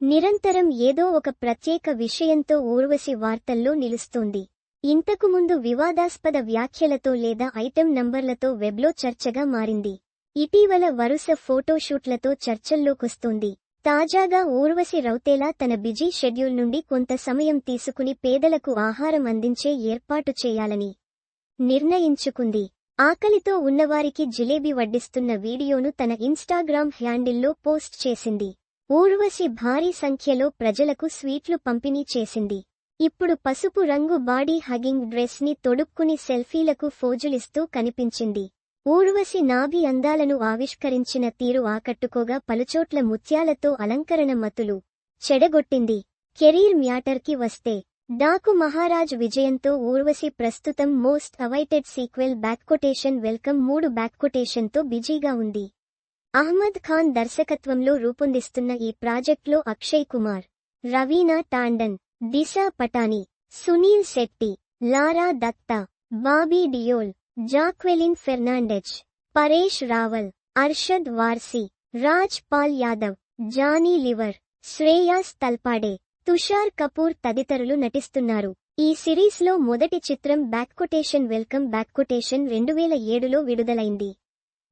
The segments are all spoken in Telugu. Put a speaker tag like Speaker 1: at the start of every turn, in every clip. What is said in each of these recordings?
Speaker 1: నిరంతరం ఏదో ఒక ప్రత్యేక విషయంతో ఊర్వశి వార్తల్లో నిలుస్తోంది. ఇంతకుముందు వివాదాస్పద వ్యాఖ్యలతో లేదా ఐటెం నంబర్లతో వెబ్లో చర్చగా మారింది. ఇటీవల వరుస ఫోటోషూట్లతో చర్చల్లోకొస్తోంది తాజాగా ఊర్వశి రౌతేలా తన బిజీ షెడ్యూల్ నుండి కొంత సమయం తీసుకుని పేదలకు ఆహారం అందించే ఏర్పాటు చేయాలని నిర్ణయించుకుంది. ఆకలితో ఉన్నవారికి జిలేబీ వడ్డిస్తున్న వీడియోను తన ఇన్స్టాగ్రామ్ హ్యాండిల్లో పోస్ట్ చేసింది. ఊర్వశి భారీ సంఖ్యలో ప్రజలకు స్వీట్లు పంపిణీ చేసింది. ఇప్పుడు పసుపు రంగు బాడీ హగింగ్ డ్రెస్ని తొడుక్కుని సెల్ఫీలకు ఫోజులిస్తూ కనిపించింది. ఊర్వశి నాభి అందాలను ఆవిష్కరించిన తీరు ఆకట్టుకోగా పలుచోట్ల ముత్యాలతో అలంకరణ మతులు చెడగొట్టింది. కెరీర్ మ్యాటర్కి వస్తే డాకు మహారాజ్ విజయంతో ఊర్వశి ప్రస్తుతం most awaited sequel back quotation welcome మూడు బ్యాక్కొటేషన్తో బిజీగా ఉంది. అహ్మద్ ఖాన్ దర్శకత్వంలో రూపొందిస్తున్న ఈ ప్రాజెక్ట్లో అక్షయ్ కుమార్ రవీనా టాండన్ దిశా పటాని సునీల్ శెట్టి లారా దత్తా బాబీ డియోల్ జాక్వెలిన్ ఫెర్నాండెజ్ పరేష్ రావల్ అర్షద్ వార్సీ రాజ్ పాల్ యాదవ్ జానీ లివర్ శ్రేయాస్ తల్పాడే తుషార్ కపూర్ తదితరులు నటిస్తున్నారు. ఈ సిరీస్లో మొదటి చిత్రం బ్యాక్కొటేషన్ వెల్కమ్ బ్యాక్కొటేషన్ రెండు వేల ఏడులో విడుదలైంది.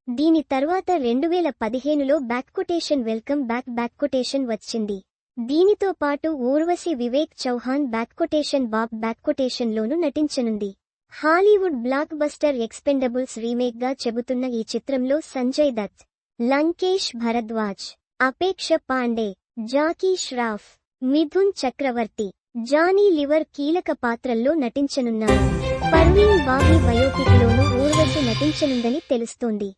Speaker 1: దీని తర్వాత రెండు వేల పదిహేనులో బ్యాక్కొటేషన్ వెల్కమ్ బ్యాక్ బ్యాక్కొటేషన్ వచ్చింది. దీనితో పాటు Urvashi Vivek Chauhan back quotation Bob బ్యాక్కొటేషన్లోనూ నటించనుంది. హాలీవుడ్ బ్లాక్ బస్టర్ ఎక్స్పెండబుల్స్ రీమేక్గా చెబుతున్న ఈ చిత్రంలో సంజయ్ దత్ లంకేష్ భరద్వాజ్ అపేక్ష పాండే జాకీ ష్రాఫ్ మిథున్ చక్రవర్తి జానీ లివర్ కీలక పాత్రల్లో నటించనున్నారు. పర్వీన్ బాహీ బయోపిక్లోనూ ఊర్వశి నటించనుందని తెలుస్తోంది.